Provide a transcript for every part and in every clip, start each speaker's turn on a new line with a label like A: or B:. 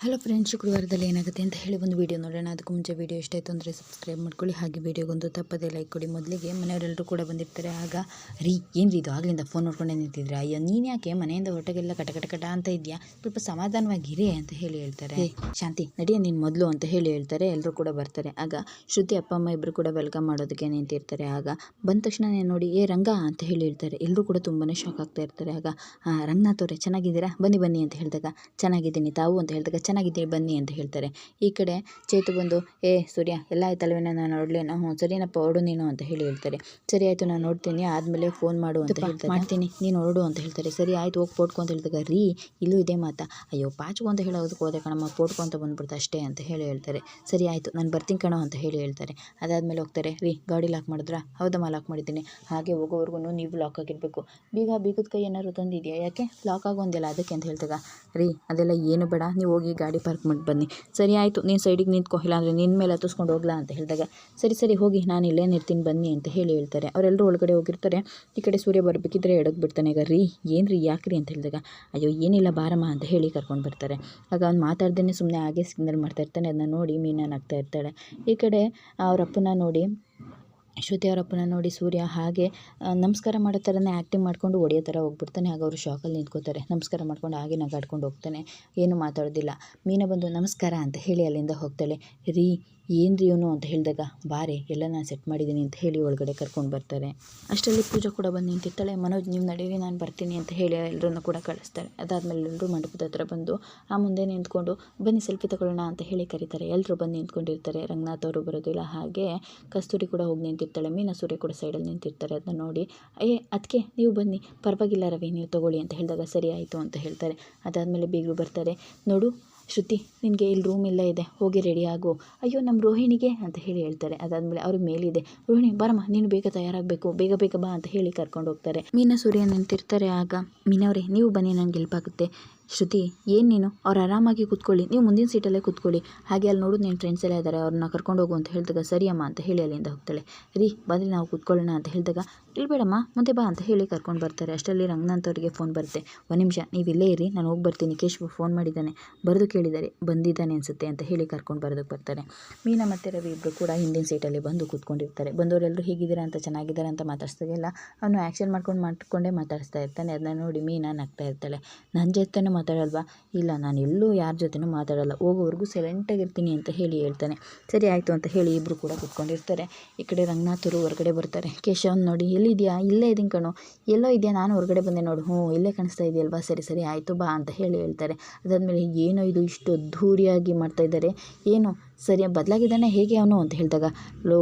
A: Hello friends ಶುಕ್ರವಾರದಲ್ಲಿ ಏನಾಗುತ್ತೆ ಅಂತ ಹೇಳಿ ಒಂದು ವೀಡಿಯೋ ನೋಡೋಣ. ಅದಕ್ಕೆ ಮುಂಚೆ ವೀಡಿಯೋ ಇಷ್ಟ ಆಯಿತು ಅಂದರೆ ಸಬ್ಸ್ಕ್ರೈಬ್ ಮಾಡ್ಕೊಳ್ಳಿ. ಹಾಗೆ ವೀಡಿಯೋಗೊಂದು ತಪ್ಪದೇ ಲೈಕ್ ಕೊಡಿ. ಮೊದಲಿಗೆ ಮನೆಯವರೆಲ್ಲರೂ ಕೂಡ ಬಂದಿರ್ತಾರೆ. ಆಗ ರೀ ಏನು ರೀ ಇದು? ಆಗಲಿಂದ ಫೋನ್ ನೋಡ್ಕೊಂಡೇ ನಿಂತಿದ್ರೆ ಅಯ್ಯೋ ನೀನು ಯಾಕೆ ಮನೆಯಿಂದ ಹೊಟ್ಟೆಗೆಲ್ಲ ಕಟ ಕಟ ಕಟ ಅಂತ ಇದೆಯಾ ಸ್ವಲ್ಪ ಸಮಾಧಾನವಾಗಿರಿ ಅಂತ ಹೇಳಿ ಹೇಳ್ತಾರೆ. ಶಾಂತಿ ನಡಿಯ ನೀನು ಮೊದಲು ಅಂತ ಹೇಳಿ ಹೇಳ್ತಾರೆ. ಎಲ್ಲರೂ ಕೂಡ ಬರ್ತಾರೆ. ಆಗ ಶ್ರುತಿ ಅಪ್ಪ ಅಮ್ಮ ಇಬ್ಬರು ಕೂಡ ವೆಲ್ಕಮ್ ಮಾಡೋದಕ್ಕೆ ನಿಂತಿರ್ತಾರೆ. ಆಗ ಬಂದ ತಕ್ಷಣ ನೋಡಿ ಏ ರಂಗ ಅಂತ ಹೇಳಿ ಹೇಳ್ತಾರೆ. ಎಲ್ಲರೂ ಕೂಡ ತುಂಬಾ ಶಾಕ್ ಆಗ್ತಾ ಇರ್ತಾರೆ. ಆಗ "ಆ, ರಂಗನಾಥ್ ಅವರೇ ಚೆನ್ನಾಗಿದ್ದೀರಾ? ಬನ್ನಿ ಬನ್ನಿ ಅಂತ ಹೇಳಿದಾಗ ಚೆನ್ನಾಗಿದ್ದೀನಿ ತಾವು ಅಂತ ಹೇಳಿದಾಗ ಚೆನ್ನಾಗಿದ್ದೀನಿ ಬನ್ನಿ ಅಂತ ಹೇಳ್ತಾರೆ. ಈ ಕಡೆ ಚೇತು ಬಂದು ಏ ಸೂರ್ಯ ಎಲ್ಲ ಆಯ್ತಲ್ವೇನ ನಾನು ನೋಡ್ಲೇನ ಹ್ಞೂ ಸರಿನಪ್ಪ ಹೊಡು ನೀನು ಅಂತ ಹೇಳಿ ಹೇಳ್ತಾರೆ. ಸರಿ ಆಯಿತು ನಾನು ನೋಡ್ತೀನಿ ಆದಮೇಲೆ ಫೋನ್ ಮಾಡು ಅಂತ ಹೇಳ್ತಾರೆ. ಮಾಡ್ತೀನಿ. ನೀನು ಹೊರಡು ಅಂತ ಹೇಳ್ತಾರೆ. ಸರಿ ಆಯ್ತು ಹೋಗಿ ಪೋಟ್ಕೊ ಅಂತ ಹೇಳ್ತಾಗ ರೀ ಇಲ್ಲೂ ಇದೆ ಮಾತಾ. ಅಯ್ಯೋ ಪಾಚು ಅಂತ ಹೇಳೋದಕ್ಕೆ ಹೋದೆ ಕಣಮ್ಮ ಪೋಟ್ಕೊ ಅಂತ ಬಂದ್ಬಿಡ್ತು ಅಷ್ಟೇ ಅಂತ ಹೇಳಿ ಹೇಳ್ತಾರೆ. ಸರಿ ಆಯಿತು ನಾನು ಬರ್ತೀನಿ ಕಣೋ ಅಂತ ಹೇಳಿ ಹೇಳ್ತಾರೆ. ಅದಾದಮೇಲೆ ಹೋಗ್ತಾರೆ ರೀ ಗಾಡಿ ಲಾಕ್ ಮಾಡಿದ್ರಾ? ಹೌದಮ್ಮ ಲಾಕ್ ಮಾಡಿದ್ದೀನಿ. ಹಾಗೆ ಹೋಗೋವರೆಗೂ ನೀವು ಲಾಕ್ ಆಗಿರಬೇಕು. ಬೀಗ ಬೀಗದ ಕೈ ಏನಾದ್ರು ತಂದಿದೆಯಾ? ಯಾಕೆ? ಲಾಕ್ ಆಗೋಂದಿಲ್ಲ ಅದಕ್ಕೆ ಅಂತ ಹೇಳ್ತಾಗ ರೀ ಅದೆಲ್ಲ ಏನು ಬೇಡ ನೀವು ಹೋಗಿ ಗಾಡಿ ಪಾರ್ಕ್ ಮಾಡಿ ಬನ್ನಿ. ಸರಿ, ಆಯಿತು. ನೀನು ಸೈಡಿಗೆ ನಿಂತ್ಕೊ. ಇಲ್ಲಾಂದರೆ ನಿನ್ನ ಮೇಲೆ ಹತ್ತಿಸ್ಕೊಂಡು ಹೋಗ್ಲಾ ಅಂತ ಹೇಳಿದಾಗ, ಸರಿ ಸರಿ, ಹೋಗಿ. ನಾನು ಇಲ್ಲೇ ನಿರ್ತೀನಿ ಬನ್ನಿ ಅಂತ ಹೇಳಿ ಹೇಳ್ತಾರೆ. ಅವರೆಲ್ಲರೂ ಒಳಗಡೆ ಹೋಗಿರ್ತಾರೆ. ಈ ಕಡೆ ಸೂರ್ಯ ಬರಬೇಕಿದ್ರೆ ಎಡಕ್ಕೆ ಬಿಡ್ತಾನೆ. ಈಗ, ರೀ ಏನು ರೀ ಯಾಕ್ರಿ? ಅಂತ ಹೇಳಿದಾಗ, ಅಯ್ಯೋ, ಏನಿಲ್ಲ ಬಾರಮ್ಮ ಅಂತ ಹೇಳಿ ಕರ್ಕೊಂಡು ಬರ್ತಾರೆ. ಆಗ ಅವ್ನು ಮಾತಾಡ್ದೇ ಸುಮ್ಮನೆ ಹಾಗೆ ಸಿಗ್ನಲ್ ಮಾಡ್ತಾ ಇರ್ತಾನೆ. ಅದನ್ನ ನೋಡಿ ಮೀನಾಗ್ತಾ ಇರ್ತಾಳೆ. ಈ ಕಡೆ ಅವರಪ್ಪನ ನೋಡಿ ಶ್ರುತಿ ಅವರಪ್ಪನ ನೋಡಿ ಸೂರ್ಯ ಹಾಗೆ ನಮಸ್ಕಾರ ಮಾಡೋ ಥರನೇ ಆ್ಯಕ್ಟಿಂಗ್ ಮಾಡ್ಕೊಂಡು ಹೊಡೆಯೋ ಥರ ಹೋಗ್ಬಿಡ್ತಾನೆ. ಆಗ ಅವರು ಶಾಕಲ್ಲಿ ನಿಂತ್ಕೋತಾರೆ. ನಮಸ್ಕಾರ ಮಾಡ್ಕೊಂಡು ಹಾಗೆ ನಗಾಡ್ಕೊಂಡು ಹೋಗ್ತಾನೆ. ಏನು ಮಾತಾಡೋದಿಲ್ಲ. ಮೀನ ಬಂದು, ನಮಸ್ಕಾರ ಅಂತ ಹೇಳಿ ಅಲ್ಲಿಂದ ಹೋಗ್ತಾಳೆ. ರೀ ಏನು ರೀ ಅಂತ ಹೇಳಿದಾಗ, ಬಾರೆ, ಎಲ್ಲ ನಾನು ಸೆಟ್ ಮಾಡಿದ್ದೀನಿ ಅಂತ ಹೇಳಿ ಒಳಗಡೆ ಕರ್ಕೊಂಡು ಬರ್ತಾರೆ. ಅಷ್ಟರಲ್ಲಿ ಪೂಜಾ ಕೂಡ ಬಂದು ನಿಂತಿರ್ತಾಳೆ. ಮನೋಜ್ ನೀವು ನಡೀರಿ ನಾನು ಬರ್ತೀನಿ ಅಂತ ಹೇಳಿ ಎಲ್ಲರನ್ನು ಕೂಡ ಕಳಿಸ್ತಾರೆ. ಅದಾದಮೇಲೆ ಎಲ್ಲರೂ ಮಂಟಪದ ಹತ್ರ ಬಂದು, ಆ ಮುಂದೆ ನಿಂತ್ಕೊಂಡು ಬನ್ನಿ, ಸೆಲ್ಫಿ ತಗೊಳ್ಳೋಣ ಅಂತ ಹೇಳಿ ಕರೀತಾರೆ. ಎಲ್ಲರೂ ಬಂದು ನಿಂತ್ಕೊಂಡಿರ್ತಾರೆ. ರಂಗನಾಥ್ ಅವರು ಬರೋದಿಲ್ಲ. ಹಾಗೆ ಕಸ್ತೂರಿ ಕೂಡ ಹೋಗಿ ನಿಂತಿರ್ತಾಳೆ. ಮೀನಾ ಸೂರ್ಯ ಕೂಡ ಸೈಡಲ್ಲಿ ನಿಂತಿರ್ತಾರೆ. ಅದನ್ನ ನೋಡಿ, ಏ ಅದಕ್ಕೆ ನೀವು ಬನ್ನಿ. ಪರವಾಗಿಲ್ಲ ರವಿ, ನೀವು ತಗೊಳ್ಳಿ ಅಂತ ಹೇಳಿದಾಗ, ಸರಿ, ಆಯಿತು ಅಂತ ಹೇಳ್ತಾರೆ. ಅದಾದಮೇಲೆ ಬೀಗರು ಬರ್ತಾರೆ. ನೋಡು ಶ್ರುತಿ, ನಿನಗೆ ಇಲ್ಲಿ ರೂಮ್ ಇಲ್ಲ ಇದೆ, ಹೋಗಿ ರೆಡಿ ಆಗು. ಅಯ್ಯೋ ನಮ್ಮ ರೋಹಿಣಿಗೆ ಅಂತ ಹೇಳಿ ಹೇಳ್ತಾರೆ. ಅದಾದಮೇಲೆ ಅವ್ರಿಗೆ ಮೇಲಿದೆ, ರೋಹಿಣಿ, ಬರಮ್ಮ, ನೀನು ಬೇಗ ತಯಾರಾಗಬೇಕು, ಬೇಗ ಬೇಗ ಬಾ ಅಂತ ಹೇಳಿ ಕರ್ಕೊಂಡು ಹೋಗ್ತಾರೆ. ಮೀನಾ, ಸೂರ್ಯ ನಿಂತಿರ್ತಾರೆ. ಆಗ ಮೀನವ್ರೆ ನೀವು ಬನ್ನಿ ನನಗೆ ಹೆಲ್ಪ್ ಆಗುತ್ತೆ. ಶ್ರುತಿ, ಏನು ನೀನು? ಅವ್ರು ಆರಾಮಾಗಿ ಕೂತ್ಕೊಳ್ಳಿ. ನೀವು ಮುಂದಿನ ಸೀಟಲ್ಲೇ ಕೂತ್ಕೊಳ್ಳಿ. ಹಾಗೆ ಅಲ್ಲಿ ನೋಡು ನಿನ್ನ ಫ್ರೆಂಡ್ಸ್ ಎಲ್ಲ ಇದ್ದಾರೆ ಅವ್ರನ್ನ ಕರ್ಕೊಂಡು ಹೋಗು ಅಂತ ಹೇಳಿದಾಗ ಸರಿ ಅಮ್ಮ ಅಂತ ಹೇಳಿ ಅಲ್ಲಿಂದ ಹೋಗ್ತಾಳೆ. ರೀ ಬಂದರೆ ನಾವು ಕೂತ್ಕೊಳ್ಳೋಣ ಅಂತ ಹೇಳಿದಾಗ ಇಲ್ಲಿ ಬೇಡಮ್ಮ, ಮುಂದೆ ಬಾ ಅಂತ ಹೇಳಿ ಕರ್ಕೊಂಡು ಬರ್ತಾರೆ. ಅಷ್ಟರಲ್ಲಿ ಅವರಿಗೆ ಫೋನ್ ಬರುತ್ತೆ. ಒಂದು ನಿಮಿಷ, ನೀವು ಇಲ್ಲೇ ಇರಿ, ನಾನು ಹೋಗಿ ಬರ್ತೀನಿ. ಕೇಶವ್ ಫೋನ್ ಮಾಡಿದ್ದಾನೆ. ಬರೆದು ಕೇಳಿದ್ದಾರೆ ಬಂದಿದ್ದಾನೆ ಅನಿಸುತ್ತೆ ಅಂತ ಹೇಳಿ ಕರ್ಕೊಂಡು ಬರೋದಕ್ಕೆ ಬರ್ತಾರೆ. ಮೀನಾ ಮತ್ತು ರವಿ ಇಬ್ಬರು ಕೂಡ ಹಿಂದಿನ ಸೀಟಲ್ಲಿ ಬಂದು ಕೂತ್ಕೊಂಡಿರ್ತಾರೆ. ಬಂದವರೆಲ್ಲರೂ ಹೇಗಿದ್ದೀರ ಅಂತ, ಚೆನ್ನಾಗಿದ್ದಾರೆ ಅಂತ ಮಾತಾಡ್ಸ್ದಾಗೆಲ್ಲ ಅವನು ಆ್ಯಕ್ಷನ್ ಮಾಡ್ಕೊಂಡು ಮಾಡ್ಕೊಂಡೇ ಮಾತಾಡಿಸ್ತಾ ಇರ್ತಾನೆ. ಅದನ್ನ ನೋಡಿ ಮೀನಾ ನಗ್ತಾ ಇರ್ತಾಳೆ. ನನ್ನ ಜೊತೆನೂ ಮಾತಾಡಲ್ವಾ? ಇಲ್ಲ, ನಾನು ಎಲ್ಲೂ ಯಾರ ಜೊತೆನೂ ಮಾತಾಡಲ್ಲ. ಹೋಗೋವರೆಗೂ ಸೈಲೆಂಟಾಗಿರ್ತೀನಿ ಅಂತ ಹೇಳಿ ಹೇಳ್ತಾನೆ. ಸರಿ, ಆಯಿತು ಅಂತ ಹೇಳಿ ಇಬ್ಬರು ಕೂಡ ಕೂತ್ಕೊಂಡಿರ್ತಾರೆ. ಈ ಕಡೆ ರಂಗನಾಥರು ಹೊರಗಡೆ ಬರ್ತಾರೆ. ಕೇಶವನ್ ನೋಡಿ, ಎಲ್ಲಿದೆಯಾ? ಇಲ್ಲೇ ಇದೀನಿ ಕಣೋ. ಎಲ್ಲೋ ಇದೆಯಾ? ನಾನು ಹೊರಗಡೆ ಬಂದೆ ನೋಡು. ಹ್ಞೂ, ಇಲ್ಲೇ ಕಾಣಿಸ್ತಾ ಇದೆಯಲ್ವಾ? ಸರಿ ಸರಿ, ಆಯಿತು, ಬಾ ಅಂತ ಹೇಳಿ ಹೇಳ್ತಾರೆ. ಅದಾದಮೇಲೆ ಏನೋ ಇದು ಇಷ್ಟು ಅದ್ಧೂರಿಯಾಗಿ ಮಾಡ್ತಾಯಿದ್ದಾರೆ ಏನು? ಸರಿ, ಬದಲಾಗಿದ್ದಾನೆ ಹೇಗೆ ಅವನು ಅಂತ ಹೇಳಿದಾಗ, ಲೋ,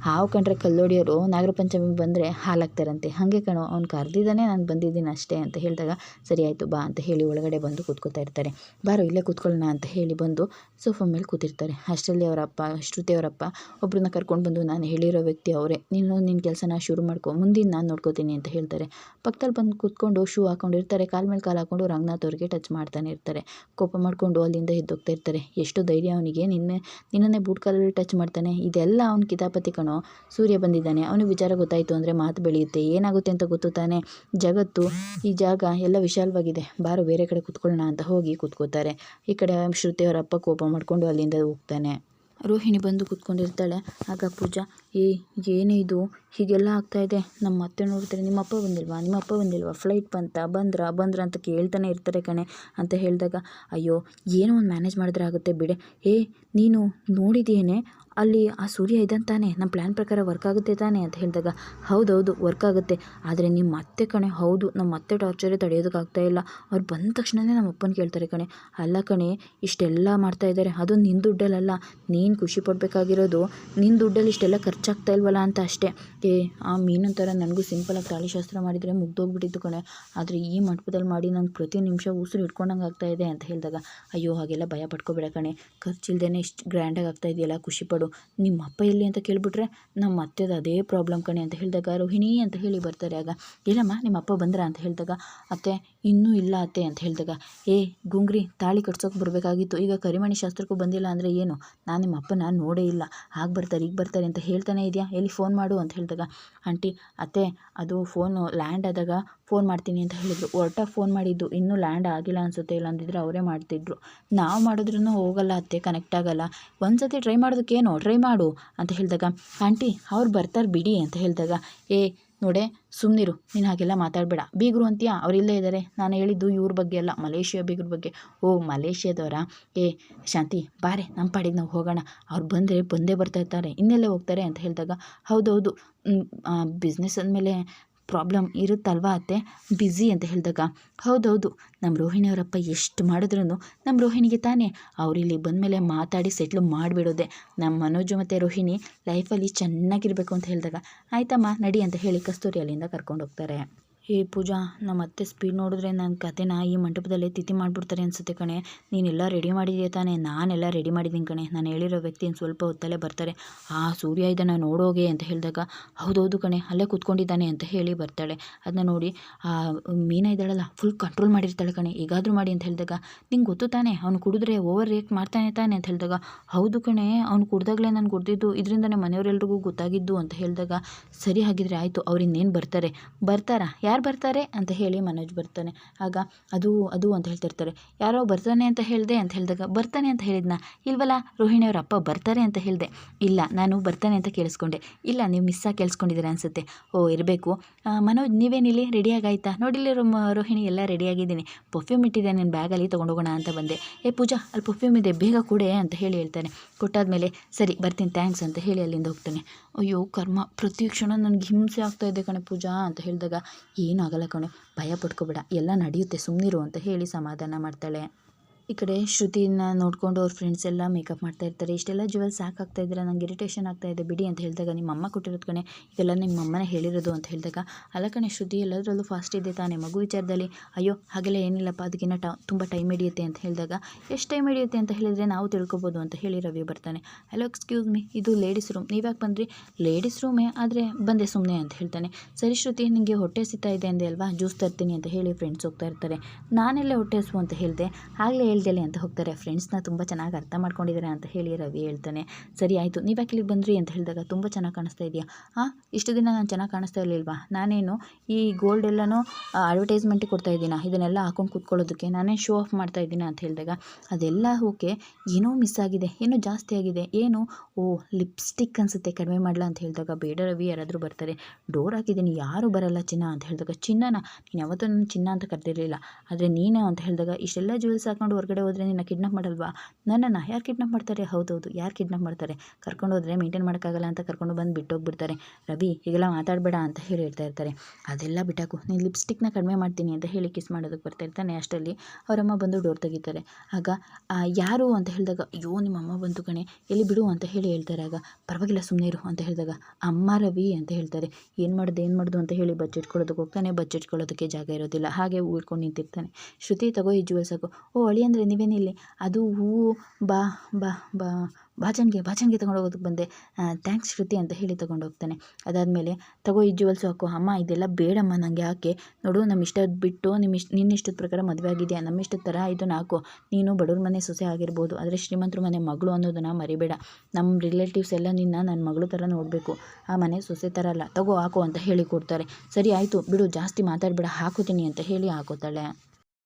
A: ಹಾವು ಕಂಡ್ರೆ ಕಲ್ಲೊಡಿಯೋರು ನಾಗರ ಪಂಚಮಿಗೆ ಬಂದರೆ ಹಾಲಾಗ್ತಾರಂತೆ. ಹಾಗೆ ಕಣೋ, ಅವ್ನು ಕರೆದಿದ್ದಾನೆ, ನಾನು ಬಂದಿದ್ದೀನಿ ಅಷ್ಟೇ ಅಂತ ಹೇಳಿದಾಗ, ಸರಿ ಆಯಿತು, ಬಾ ಅಂತ ಹೇಳಿ ಒಳಗಡೆ ಬಂದು ಕೂತ್ಕೋತಾ ಇರ್ತಾರೆ. ಬಾರೋ, ಇಲ್ಲೇ ಕೂತ್ಕೊಳ್ಳೋಣ ಅಂತ ಹೇಳಿ ಬಂದು ಸೋಫಾ ಮೇಲೆ ಕೂತಿರ್ತಾರೆ. ಅಷ್ಟರಲ್ಲಿ ಅವರಪ್ಪ, ಶ್ರುತಿ ಅವರಪ್ಪ ಒಬ್ಬರನ್ನ ಕರ್ಕೊಂಡು ಬಂದು ನಾನು ಹೇಳಿರೋ ವ್ಯಕ್ತಿ ಅವರೇ. ನೀನು ನಿನ್ನ ಕೆಲಸನ ಶುರು ಮಾಡ್ಕೊ, ಮುಂದಿನ ನಾನು ನೋಡ್ಕೋತೀನಿ ಅಂತ ಹೇಳ್ತಾರೆ. ಪಕ್ಕದಲ್ಲಿ ಬಂದು ಕೂತ್ಕೊಂಡು ಶೂ ಹಾಕೊಂಡಿರ್ತಾರೆ ಕಾಲ ಮೇಲೆ ಕಾಲು ಹಾಕೊಂಡು ರಂಗನಾಥ್ ಅವ್ರಿಗೆ ಟಚ್ ಮಾಡ್ತಾನೆ ಇರ್ತಾರೆ. ಕೋಪ ಮಾಡಿಕೊಂಡು ಅಲ್ಲಿಂದ ಎದ್ದೋಗ್ತಾ ಇರ್ತಾರೆ. ಎಷ್ಟು ಧೈರ್ಯ ಅವನಿಗೆ. ನಿನ್ನೆ ನಿನ್ನನ್ನೇ ಬೂಟ್ ಕಾಲಲ್ಲಿ ಟಚ್ ಮಾಡ್ತಾನೆ. ಇದೆಲ್ಲ ಅವ್ನ ಕಿತಾಪತಿ ಕಣೋ. ಸೂರ್ಯ ಬಂದಿದ್ದಾನೆ. ಅವನಿಗೆ ವಿಚಾರ ಗೊತ್ತಾಯಿತು ಅಂದರೆ ಮಾತು ಬೆಳೆಯುತ್ತೆ. ಏನಾಗುತ್ತೆ ಅಂತ ಗೊತ್ತು ತಾನೆ. ಜಗತ್ತು ಈ ಜಾಗ ಎಲ್ಲ ವಿಶಾಲವಾಗಿದೆ. ಬಾರು, ಬೇರೆ ಕಡೆ ಕೂತ್ಕೊಳ್ಳೋಣ ಅಂತ ಹೋಗಿ ಕೂತ್ಕೋತಾರೆ. ಈ ಕಡೆ ಶ್ರುತಿ ಅವರ ಅಪ್ಪ ಕೋಪ ಮಾಡಿಕೊಂಡು ಅಲ್ಲಿಂದ ಹೋಗ್ತಾನೆ. ರೋಹಿಣಿ ಬಂದು ಕೂತ್ಕೊಂಡಿರ್ತಾಳೆ. ಆಗ ಪೂಜಾ, ಏ, ಏನೇ ಇದು? ಹೀಗೆಲ್ಲ ಆಗ್ತಾ ಇದೆ? ನಮ್ಮ ಅತ್ತೆ ನೋಡ್ತಾರೆ, ನಿಮ್ಮ ಅಪ್ಪ ಬಂದಿಲ್ವಾ? ನಿಮ್ಮ ಅಪ್ಪ ಬಂದಿಲ್ವಾ? ಫ್ಲೈಟ್ ಬಂತ? ಬಂದ್ರ? ಬಂದ್ರ? ಅಂತ ಕೇಳ್ತಾನೆ ಇರ್ತಾರೆ ಕಣೆ ಅಂತ ಹೇಳಿದಾಗ, ಅಯ್ಯೋ, ಏನೋ ಒಂದು ಮ್ಯಾನೇಜ್ ಮಾಡಿದ್ರೆ ಆಗುತ್ತೆ ಬಿಡೆ. ಏ, ನೀನು ನೋಡಿದೇನೆ ಅಲ್ಲಿ ಆ ಸೂರ್ಯ ಇದ್ದಾನೆ ಅಂತಾನೆ ನಮ್ಮ ಪ್ಲ್ಯಾನ್ ಪ್ರಕಾರ ವರ್ಕ್ ಆಗುತ್ತೆ ತಾನೆ ಅಂತ ಹೇಳಿದಾಗ, ಹೌದೌದು ವರ್ಕ್ ಆಗುತ್ತೆ. ಆದರೆ ನಿಮ್ಮ ಅತ್ತೆ ಕಣೆ, ಹೌದು ನಮ್ಮ ಅತ್ತೆ ಟಾರ್ಚರೇ ತಡೆಯೋದಕ್ಕಾಗ್ತಾ ಇಲ್ಲ. ಅವ್ರು ಬಂದ ತಕ್ಷಣವೇ ನಮ್ಮ ಅಪ್ಪನ ಕೇಳ್ತಾರೆ ಕಣೆ, ಅಲ್ಲ ಕಣೆ, ಇಷ್ಟೆಲ್ಲ ಮಾಡ್ತಾ ಇದ್ದಾರೆ ಅದು ನಿನ್ನ ದುಡ್ಡಲ್ಲಲ್ಲ, ನೀನು ಖುಷಿ ಪಡಬೇಕಾಗಿರೋದು ನಿನ್ನ ದುಡ್ಡಲ್ಲಿ ಇಷ್ಟೆಲ್ಲ ಖರ್ಚಾಗ್ತಾ ಇಲ್ವಲ್ಲ ಅಂತ ಅಷ್ಟೇ. ಏ, ಆ ಮೀನು ಥರ ನನಗೂ ಸಿಂಪಲಾಗಿ ತಾಳಿಶಾಸ್ತ್ರ ಮಾಡಿದರೆ ಮುಗ್ದೋಗ್ಬಿಟ್ಟಿತ್ತು ಕಣೆ, ಆದರೆ ಈ ಮಂಟಪದಲ್ಲಿ ಮಾಡಿ ನಂಗೆ ಪ್ರತಿ ನಿಮಿಷ ಉಸಿರು ಇಟ್ಕೊಂಡಂಗೆ ಆಗ್ತಾ ಇದೆ, ಅಂತ ಹೇಳಿದಾಗ, ಅಯ್ಯೋ, ಹಾಗೆಲ್ಲ ಭಯ ಪಡ್ಕೋಬೇಡ ಕಣೆ ಖರ್ಚಿಲ್ದೇ ಇಷ್ಟು ಗ್ರ್ಯಾಂಡಾಗಿ ಆಗ್ತಾ ಇದೆಯಲ್ಲ, ಖುಷಿ ನಿಮ್ಮ ಅಪ್ಪ ಎಲ್ಲಿ ಅಂತ ಕೇಳಿಬಿಟ್ರೆ, ನಮ್ಮ ಅತ್ತೆದು ಅದೇ ಪ್ರಾಬ್ಲಮ್ ಕಣೆ, ಅಂತ ಹೇಳಿದಾಗ, ರೋಹಿಣಿ, ಅಂತ ಹೇಳಿ ಬರ್ತಾರೆ. ಆಗ ಏನಮ್ಮ ನಿಮ್ಮ ಅಪ್ಪ ಬಂದ್ರಾ? ಅಂತ ಹೇಳಿದಾಗ, ಅತ್ತೆ ಇನ್ನೂ ಇಲ್ಲ ಅತ್ತೆ ಅಂತ ಹೇಳಿದಾಗ, ಏ, ಗುಂಗ್ರಿ, ತಾಳಿ ಕಟ್ಸೋಕೆ ಬರಬೇಕಾಗಿತ್ತು. ಈಗ ಕರಿಮಣಿ ಶಾಸ್ತ್ರಕ್ಕೂ ಬಂದಿಲ್ಲ ಅಂದರೆ ಏನು? ನಾನು ನಿಮ್ಮ ಅಪ್ಪನ ನೋಡೇ ಇಲ್ಲ. ಆಗ ಬರ್ತಾರೆ, ಈಗ ಬರ್ತಾರೆ ಅಂತ ಹೇಳ್ತಾನೆ ಇದೆಯಾ? ಎಲ್ಲಿ ಫೋನ್ ಮಾಡು ಅಂತ ಹೇಳಿದಾಗ, ಆಂಟಿ, ಅತ್ತೆ, ಅದು ಫೋನು ಲ್ಯಾಂಡ್ ಆದಾಗ ಫೋನ್ ಮಾಡ್ತೀನಿ ಅಂತ ಹೇಳಿದರು. ಒರ್ಟಾಗಿ ಫೋನ್ ಮಾಡಿದ್ದು. ಇನ್ನೂ ಲ್ಯಾಂಡ್ ಆಗಿಲ್ಲ ಅನಿಸುತ್ತೆ ಇಲ್ಲ ಅಂದಿದ್ರೆ ಅವರೇ ಮಾಡ್ತಿದ್ರು. ನಾವು ಮಾಡಿದ್ರೂ ಹೋಗಲ್ಲ ಅತ್ತೆ, ಕನೆಕ್ಟ್ ಆಗಲ್ಲ. ಒಂದು ಸತಿ ಟ್ರೈ ಮಾಡೋದಕ್ಕೇನು? ಟ್ರೈ ಮಾಡು. ಅಂತ ಹೇಳಿದಾಗ, ಆಂಟಿ, ಅವ್ರು ಬರ್ತಾರೆ ಬಿಡಿ ಅಂತ ಹೇಳಿದಾಗ, ಏ ನೋಡೆ ಸುಮ್ಮನಿರು ನೀನು ಹಾಗೆಲ್ಲ ಮಾತಾಡಬೇಡ. ಬೀಗರು ಅಂತೀಯಾ? ಅವ್ರು ಇಲ್ಲೇ ಇದ್ದಾರೆ ನಾನು ಹೇಳಿದ್ದು ಇವ್ರ ಬಗ್ಗೆ ಅಲ್ಲ, ಮಲೇಷಿಯಾ ಬೀಗ್ರ ಬಗ್ಗೆ. ಓ, ಮಲೇಷ್ಯಾದವರ? ಏ, ಶಾಂತಿ, ಬಾರೆ ನಮ್ಮ ಪಾಡಿಗೆ ನಾವು ಹೋಗೋಣ. ಅವ್ರು ಬಂದರೆ ಬಂದೇ ಬರ್ತಾ ಇರ್ತಾರೆ, ಇನ್ನೆಲ್ಲೇ ಹೋಗ್ತಾರೆ ಅಂತ ಹೇಳಿದಾಗ, ಹೌದೌದು. ಬಿಸ್ನೆಸ್ ಅಂದಮೇಲೆ ಪ್ರಾಬ್ಲಮ್ ಇರುತ್ತಲ್ವಾ ಅತ್ತೆ? ಬ್ಯುಸಿ ಅಂತ ಹೇಳಿದಾಗ ಹೌದೌದು ನಮ್ಮ ರೋಹಿಣಿಯವರಪ್ಪ ಎಷ್ಟು ಮಾಡಿದ್ರೂ ನಮ್ಮ ರೋಹಿಣಿಗೆ ತಾನೇ. ಅವ್ರು ಇಲ್ಲಿ ಬಂದಮೇಲೆ ಮಾತಾಡಿ ಸೆಟ್ಲು ಮಾಡಿಬಿಡೋದೆ. ನಮ್ಮ ಮನೋಜು ಮತ್ತು ರೋಹಿಣಿ ಲೈಫಲ್ಲಿ ಚೆನ್ನಾಗಿರಬೇಕು ಅಂತ ಹೇಳಿದಾಗ, ಆಯ್ತಮ್ಮ, ನಡಿ ಅಂತ ಹೇಳಿ ಕಸ್ತೂರಿ ಅಲ್ಲಿಂದ ಕರ್ಕೊಂಡು ಹೋಗ್ತಾರೆ ಏ ಪೂಜಾ ನಮ್ಮ ಅತ್ತೆ ಸ್ಪೀಡ್ ನೋಡಿದ್ರೆ ನನ್ನ ಕತೆನ ಈ ಮಂಟಪದಲ್ಲೇ ತಿಥಿ ಮಾಡಿಬಿಡ್ತಾರೆ ಅನಿಸುತ್ತೆ ಕಣೆ. ನೀನೆಲ್ಲ ರೆಡಿ ಮಾಡಿದೆಯಾ ತಾನೆ? ನಾನೆಲ್ಲ ರೆಡಿ ಮಾಡಿದ್ದೀನಿ ಕಣೆ. ನಾನು ಹೇಳಿರೋ ವ್ಯಕ್ತಿ ಇನ್ನು ಸ್ವಲ್ಪ ಹೊತ್ತಲ್ಲೇ ಬರ್ತಾರೆ. ಆ ಸೂರ್ಯ ಇದನ್ನು ನೋಡೋಗೆ ಅಂತ ಹೇಳಿದಾಗ, ಹೌದೌದು ಕಣೆ, ಅಲ್ಲೇ ಕೂತ್ಕೊಂಡಿದ್ದಾನೆ ಅಂತ ಹೇಳಿ ಬರ್ತಾಳೆ. ಅದನ್ನ ನೋಡಿ, ಆ, ಮೀನ ಇದ್ದಾಳಲ್ಲ ಫುಲ್ ಕಂಟ್ರೋಲ್ ಮಾಡಿರ್ತಾಳೆ ಕಣೆ. ಈಗಾದರೂ ಮಾಡಿ ಅಂತ ಹೇಳಿದಾಗ, ನಿಂಗೆ ಗೊತ್ತು ತಾನೆ, ಅವ್ನು ಕುಡಿದ್ರೆ ಓವರ್ ರಿಯಾಕ್ಟ್ ಮಾಡ್ತಾನೆ ತಾನೆ ಅಂತ ಹೇಳಿದಾಗ, ಹೌದು ಕಣೆ, ಅವ್ನು ಕುಡ್ದಾಗಲೇ ನಾನು ಕುಡ್ದಿದ್ದು ಇದರಿಂದನೇ ಮನೆಯವರೆಲ್ರಿಗೂ ಗೊತ್ತಾಗಿದ್ದು ಅಂತ ಹೇಳಿದಾಗ, ಸರಿ ಹಾಗಿದ್ರೆ ಆಯಿತು, ಅವ್ರು ಇನ್ನೇನು ಬರ್ತಾರೆ. ಬರ್ತಾರಾ? ಯಾರು ಬರ್ತಾರೆ ಅಂತ ಹೇಳಿ ಮನೋಜ್ ಬರ್ತಾನೆ. ಆಗ ಅದು ಅದು ಅಂತ ಹೇಳ್ತಿರ್ತಾರೆ ಯಾರೋ ಬರ್ತಾನೆ ಅಂತ ಹೇಳಿದೆ ಅಂತ ಹೇಳಿದಾಗ, ಬರ್ತಾನೆ ಅಂತ ಹೇಳಿದ್ನ? ಇಲ್ವಲ್ಲ ರೋಹಿಣಿಯವ್ರ ಅಪ್ಪ ಬರ್ತಾರೆ ಅಂತ ಹೇಳಿದೆ. ಇಲ್ಲ, ನಾನು ಬರ್ತಾನೆ ಅಂತ ಕೇಳಿಸ್ಕೊಂಡೆ. ಇಲ್ಲ, ನೀವು ಮಿಸ್ಸಾಗಿ ಕೇಳಿಸ್ಕೊಂಡಿದ್ದೀರ ಅನಿಸುತ್ತೆ. ಓ, ಇರಬೇಕು. ಮನೋಜ್, ನೀವೇನಿಲ್ಲಿ? ರೆಡಿಯಾಗಾಯ್ತಾ ನೋಡಿಲ್ಲಿ ರೋಹಿಣಿ ಎಲ್ಲ ರೆಡಿಯಾಗಿದ್ದೀನಿ ಪರ್ಫ್ಯೂಮ್ ಇಟ್ಟಿದೆ ನನ್ನ ಬ್ಯಾಗಲ್ಲಿ ತೊಗೊಂಡೋಗೋಣ ಅಂತ ಬಂದೆ. ಏ, ಪೂಜಾ, ಅಲ್ಲಿ ಪರ್ಫ್ಯೂಮ್ ಇದೆ, ಬೇಗ ಕೊಡೆ ಅಂತ ಹೇಳಿ ಹೇಳ್ತಾನೆ. ಕೊಟ್ಟಾದಮೇಲೆ, ಸರಿ, ಬರ್ತೀನಿ ಥ್ಯಾಂಕ್ಸ್ ಅಂತ ಹೇಳಿ ಅಲ್ಲಿಂದ ಹೋಗ್ತಾನೆ. ಅಯ್ಯೋ, ಕರ್ಮ, ಪ್ರತಿ ಕ್ಷಣ ನನಗೆ ಹಿಂಸೆ ಆಗ್ತಾ ಇದೆ ಕಣೆ ಪೂಜಾ ಅಂತ ಹೇಳಿದಾಗ ಏನೂ ಆಗಲ್ಲ ಕಣೆ. ಭಯ ಪಟ್ಕೋಬೇಡ. ಎಲ್ಲ ನಡೆಯುತ್ತೆ. ಸುಮ್ಮನಿರು ಅಂತ ಹೇಳಿ ಸಮಾಧಾನ ಮಾಡ್ತಾಳೆ. ಈ ಕಡೆ ಶ್ರುತಿನ ನೋಡಿಕೊಂಡು ಅವ್ರ ಫ್ರೆಂಡ್ಸ್ ಎಲ್ಲ ಮೇಕಪ್ ಮಾಡ್ತಾ ಇರ್ತಾರೆ. ಇಷ್ಟೆಲ್ಲ ಜುವೆಲ್ಸ್ ಆಗ್ತಾ ಇದ್ದೀರಾ ನಂಗೆ ಇರಿಟೇಷನ್ ಆಗ್ತಾ ಇದೆ. ಬಿಡಿ ಅಂತ ಹೇಳಿದಾಗ ನಿಮ್ಮ ಅಮ್ಮ ಕೊಟ್ಟಿರೋದು ಕಣೆ ಇದೆಲ್ಲ ನಿಮ್ಮ ಅಮ್ಮನೇ ಹೇಳಿರೋದು ಅಂತ ಹೇಳಿದಾಗ, ಅಲ್ಲ ಕಣೆ ಶ್ರುತಿ ಎಲ್ಲದರಲ್ಲೂ ಫಾಸ್ಟ್ ಇದೆ ತಾನೇ ಮಗು ವಿಚಾರದಲ್ಲಿ. ಅಯ್ಯೋ, ಹಾಗೆಲ್ಲ ಏನಿಲ್ಲಪ್ಪ ಅದಕ್ಕಿಂತ ಟ, ತುಂಬ ಟೈಮ್ ಹಿಡಿಯುತ್ತೆ ಅಂತ ಹೇಳಿದಾಗ, ಎಷ್ಟು ಟೈಮ್ ಹಿಡಿಯುತ್ತೆ ಅಂತ ಹೇಳಿದರೆ ನಾವು ತಿಳ್ಕೊಬೋದು ಅಂತ ಹೇಳಿ ರವಿ ಬರ್ತಾನೆ. ಹಲೋ ಎಕ್ಸ್ಕ್ಯೂಸ್ ಮೀ ಇದು ಲೇಡೀಸ್ ರೂಮ್ ನೀವ್ಯಾಕೆ ಬಂದ್ರಿ? ಲೇಡೀಸ್ ರೂಮೇ ಆದರೆ ಬಂದೆ ಸುಮ್ಮನೆ ಅಂತ ಹೇಳ್ತಾನೆ. ಸರಿ ಶ್ರುತಿ ನಿಮಗೆ ಹೊಟ್ಟೆ ಸಿಗ್ತಾ ಇದೆ ಅಂದೆ ಅಲ್ವಾ? ಜ್ಯೂಸ್ ತರ್ತೀನಿ ಅಂತ ಹೇಳಿ ಫ್ರೆಂಡ್ಸ್ ಹೋಗ್ತಾ ಇರ್ತಾರೆ. ನಾನೆಲ್ಲ ಹೊಟ್ಟೆ ಹಸು ಅಂತ ಹೇಳಿದೆ. ಆಗಲೇ ಹೇಳ್ದಲೆ ಅಂತ ಹೋಗ್ತಾರೆ. ಫ್ರೆಂಡ್ಸ್ನ ತುಂಬ ಚೆನ್ನಾಗಿ ಅರ್ಥ ಮಾಡ್ಕೊಂಡಿದ್ದಾರೆ ಅಂತ ಹೇಳಿ ರವಿ ಹೇಳ್ತಾನೆ. ಸರಿ ಆಯಿತು, ನೀವು ಯಾಕೆ ಬಂದ್ರಿ ಅಂತ ಹೇಳಿದಾಗ, ತುಂಬ ಚೆನ್ನಾಗಿ ಕಾಣಿಸ್ತಾ ಇದೆಯಾ? ಹಾಂ ಇಷ್ಟು ದಿನ ನಾನು ಚೆನ್ನಾಗಿ ಕಾಣಿಸ್ತಾ ಇರಲಿಲ್ವಾ? ನಾನೇನು ಈ ಗೋಲ್ಡ್ ಎಲ್ಲನೂ ಅಡ್ವರ್ಟೈಸ್ಮೆಂಟಿಗೆ ಕೊಡ್ತಾ ಇದ್ದೀನ? ಇದನ್ನೆಲ್ಲ ಹಾಕೊಂಡು ಕೂತ್ಕೊಳ್ಳೋದಕ್ಕೆ ನಾನೇ ಶೋ ಆಫ್ ಮಾಡ್ತಾ ಇದ್ದೀನಿ ಅಂತ ಹೇಳಿದಾಗ, ಅದೆಲ್ಲ ಓಕೆ ಏನೋ ಮಿಸ್ ಆಗಿದೆ, ಏನೋ ಜಾಸ್ತಿ ಆಗಿದೆ, ಏನು? ಓ ಲಿಪ್ಸ್ಟಿಕ್ ಅನಿಸುತ್ತೆ, ಕಡಿಮೆ ಮಾಡಲ ಅಂತ ಹೇಳಿದಾಗ, ಬೇಡ ರವಿ, ಯಾರಾದರೂ ಬರ್ತಾರೆ. ಡೋರ್ ಹಾಕಿದ್ದೀನಿ, ಯಾರೂ ಬರಲ್ಲ ಚಿನ್ನ ಅಂತ ಹೇಳಿದಾಗ, ಚಿನ್ನನ? ನೀನು ಯಾವತ್ತೂ ನನ್ನ ಚಿನ್ನ ಅಂತ ಕರೆದಿರಲಿಲ್ಲ. ಆದರೆ ನೀನು ಅಂತ ಹೇಳಿದಾಗ, ಇಷ್ಟೆಲ್ಲ ಜ್ಯುವೆಲ್ಸ್ ಹಾಕೊಂಡು ಹೊರಗಡೆ ಹೋದರೆ ನಿನ್ನ ಕಿಡ್ನಾಪ್ ಮಾಡಲ್ವಾ? ನನ್ನನ್ನು ಯಾರು ಕಿಡ್ನಾಪ್ ಮಾಡ್ತಾರೆ? ಹೌದೌದು ಯಾರು ಕಿಡ್ನಾಪ್ ಮಾಡ್ತಾರೆ? ಕರ್ಕೊಂಡು ಹೋದರೆ ಮೇಂಟೈನ್ ಮಾಡೋಕ್ಕಾಗಲ್ಲ ಅಂತ ಕರ್ಕೊಂಡು ಬಂದು ಬಿಟ್ಟೋಗ್ಬಿಡ್ತಾರೆ. ರವಿ ಈಗೆಲ್ಲ ಮಾತಾಡಬೇಡ ಅಂತ ಹೇಳಿ ಹೇಳ್ತಾ ಇರ್ತಾರೆ. ಅದೆಲ್ಲ ಬಿಟ್ಟಾಕು, ನೀನು ಲಿಪ್ಸ್ಟಿಕ್ನ ಕಡಿಮೆ ಮಾಡ್ತೀನಿ ಅಂತ ಹೇಳಿ ಕಿಸ್ ಮಾಡೋದಕ್ಕೆ ಬರ್ತಾ ಇರ್ತಾನೆ ಅಷ್ಟರಲ್ಲಿ ಅವರಮ್ಮ ಬಂದು ಡೋರ್ ತೆಗಿತಾರೆ. ಆಗ ಯಾರು ಅಂತ ಹೇಳಿದಾಗ, ಅಯ್ಯೋ ನಿಮ್ಮ ಅಮ್ಮ ಬಂತು ಕಣೆ, ಎಲ್ಲಿ ಬಿಡು ಅಂತ ಹೇಳಿ ಹೇಳ್ತಾರೆ. ಆಗ, ಪರವಾಗಿಲ್ಲ ಸುಮ್ಮನೆ ಇರು ಅಂತ ಹೇಳಿದಾಗ, ಅಮ್ಮ ರವಿ ಅಂತ ಹೇಳ್ತಾರೆ. ಏನು ಮಾಡ್ದೆ, ಏನು ಮಾಡ್ದು ಅಂತ ಹೇಳಿ ಬಚ್ಚಿಟ್ಕೊಳ್ಳೋದಕ್ಕೆ ಹೋಗ್ತಾನೆ. ಬಚ್ಚಿಟ್ಕೊಳ್ಳೋದಕ್ಕೆ ಜಾಗ ಇರೋದಿಲ್ಲ. ಹಾಗೆ ಉಳ್ಕೊಂಡು ನಿಂತಿರ್ತಾನೆ. ಶ್ರುತಿ, ತಗೋ, ಈ ಜುವೆಲ್ಸ್ ಸಾಕು ಓ ಅಳಿ ಅಂದರೆ ನೀವೇನಿಲ್ಲಿ ಅದು ಹೂವು ಬಾ ಬಾ ಬಾ ಬಾಚಣಿಗೆ ಬಾಚಣಿಗೆ ತಗೊಂಡು ಹೋಗೋದಕ್ಕೆ ಬಂದೆ. ಥ್ಯಾಂಕ್ಸ್ ಶ್ರುತಿ ಅಂತ ಹೇಳಿ ತಗೊಂಡೋಗ್ತಾನೆ ಅದಾದಮೇಲೆ ತಗೋ ಈ ಜುವೆಲ್ಸ್ ಹಾಕು. ಅಮ್ಮ, ಇದೆಲ್ಲ ಬೇಡಮ್ಮ ನನಗೆ ಯಾಕೆ? ನೋಡು ನಮ್ಮ ಇಷ್ಟ ಬಿಟ್ಟು ನಿಮ್ಮ ಇಷ್ಟ ನಿನ್ನ ಇಷ್ಟದ ಪ್ರಕಾರ ಮದುವೆ ಆಗಿದೆಯಾ? ನಮ್ಮ ಇಷ್ಟದ ಥರ ಇದನ್ನು ಹಾಕು ನೀನು ಬಡವ್ರ ಮನೆ ಸೊಸೆ ಆಗಿರ್ಬೋದು. ಆದರೆ ಶ್ರೀಮಂತರ ಮನೆ ಮಗಳು ಅನ್ನೋದನ್ನು ಮರಿಬೇಡ. ನಮ್ಮ ರಿಲೇಟಿವ್ಸ್ ಎಲ್ಲ ನಿನ್ನ ನನ್ನ ಮಗಳು ಥರ ನೋಡಬೇಕು. ಆ ಮನೆ ಸೊಸೆ ಥರ ಅಲ್ಲ. ತಗೋ, ಹಾಕೋ ಅಂತ ಹೇಳಿ ಕೊಡ್ತಾರೆ. ಸರಿ, ಆಯಿತು. ಬಿಡು, ಜಾಸ್ತಿ ಮಾತಾಡಬೇಡ. ಹಾಕೋತೀನಿ ಅಂತ ಹೇಳಿ ಹಾಕೋತಾಳೆ.